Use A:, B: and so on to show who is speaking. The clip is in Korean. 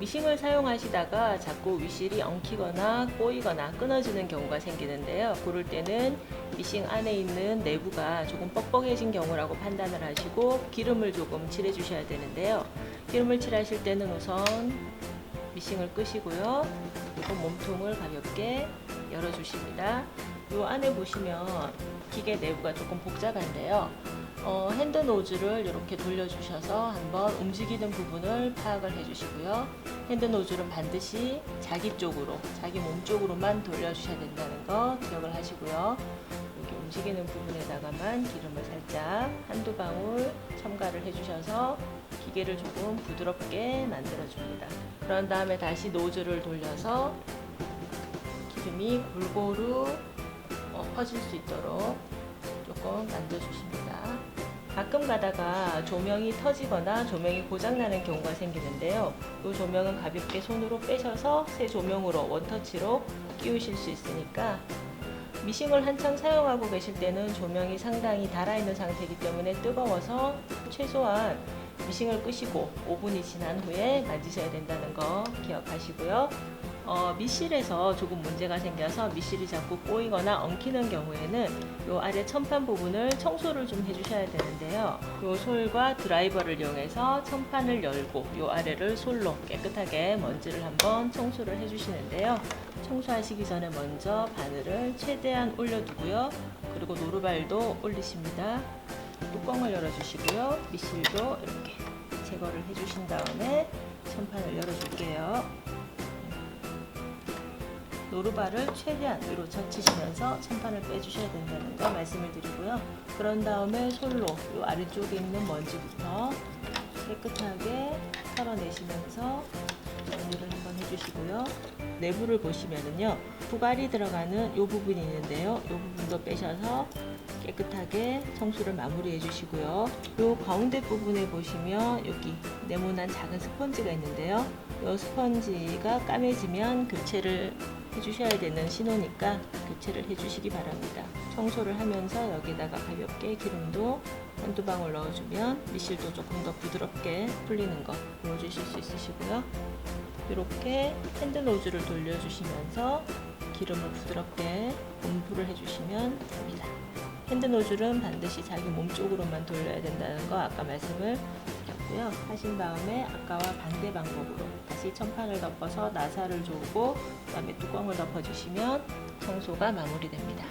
A: 미싱을 사용하시다가 자꾸 위실이 엉키거나 꼬이거나 끊어지는 경우가 생기는데요. 그럴 때는 미싱 안에 있는 내부가 조금 뻑뻑해진 경우라고 판단을 하시고 기름을 조금 칠해 주셔야 되는데요. 기름을 칠하실 때는 우선 미싱을 끄시고요. 그리고 몸통을 가볍게 열어주십니다. 이 안에 보시면 기계 내부가 조금 복잡한데요. 어, 핸드 노즐을 이렇게 돌려주셔서 한번 움직이는 부분을 파악을 해주시고요. 핸드 노즐은 반드시 자기 쪽으로, 자기 몸 쪽으로만 돌려주셔야 된다는 거 기억을 하시고요. 여기 움직이는 부분에다가만 기름을 살짝 한두 방울 첨가를 해주셔서 기계를 조금 부드럽게 만들어줍니다. 그런 다음에 다시 노즐을 돌려서 기름이 골고루 어, 퍼질 수 있도록 조금 만져주십니다. 가끔 가다가 조명이 터지거나 조명이 고장나는 경우가 생기는데요. 이 조명은 가볍게 손으로 빼셔서 새 조명으로 원터치로 끼우실 수 있으니까 미싱을 한창 사용하고 계실 때는 조명이 상당히 달아있는 상태이기 때문에 뜨거워서 최소한 미싱을 끄시고 5분이 지난 후에 만지셔야 된다는 거 기억하시고요. 어, 미실에서 조금 문제가 생겨서 미실이 자꾸 꼬이거나 엉키는 경우에는 이 아래 천판 부분을 청소를 좀 해주셔야 되는데요. 이 솔과 드라이버를 이용해서 천판을 열고 이 아래를 솔로 깨끗하게 먼지를 한번 청소를 해주시는데요. 청소하시기 전에 먼저 바늘을 최대한 올려두고요. 그리고 노루발도 올리십니다. 뚜껑을 열어주시고요. 미실도 이렇게 제거를 해주신 다음에 천판을 열어줄게요. 노루발을 최대한 위로 젖히시면서 천판을 빼주셔야 된다는 거 말씀을 드리고요. 그런 다음에 솔로 이 아래쪽에 있는 먼지부터 깨끗하게 털어내시면서 정리를 한번 해주시고요. 내부를 보시면은요, 부갈이 들어가는 이 부분이 있는데요. 이 부분도 빼셔서 깨끗하게 청소를 마무리해 주시고요. 이 가운데 부분에 보시면 여기 네모난 작은 스펀지가 있는데요. 이 스펀지가 까매지면 교체를 해주셔야 되는 신호니까 교체를 해주시기 바랍니다. 청소를 하면서 여기다가 가볍게 기름도 한두 방울 넣어주면 미실도 조금 더 부드럽게 풀리는 거 보여주실 수 있으시고요. 이렇게 핸드 노즐을 돌려주시면서 기름을 부드럽게 분풀을 해주시면 됩니다. 핸드 노즐은 반드시 자기 몸 쪽으로만 돌려야 된다는 거 아까 말씀을 드렸고요. 하신 다음에 아까와 반대 방법으로 다시 천판을 덮어서 나사를 조고 그다음에 뚜껑을 덮어주시면 청소가 마무리됩니다.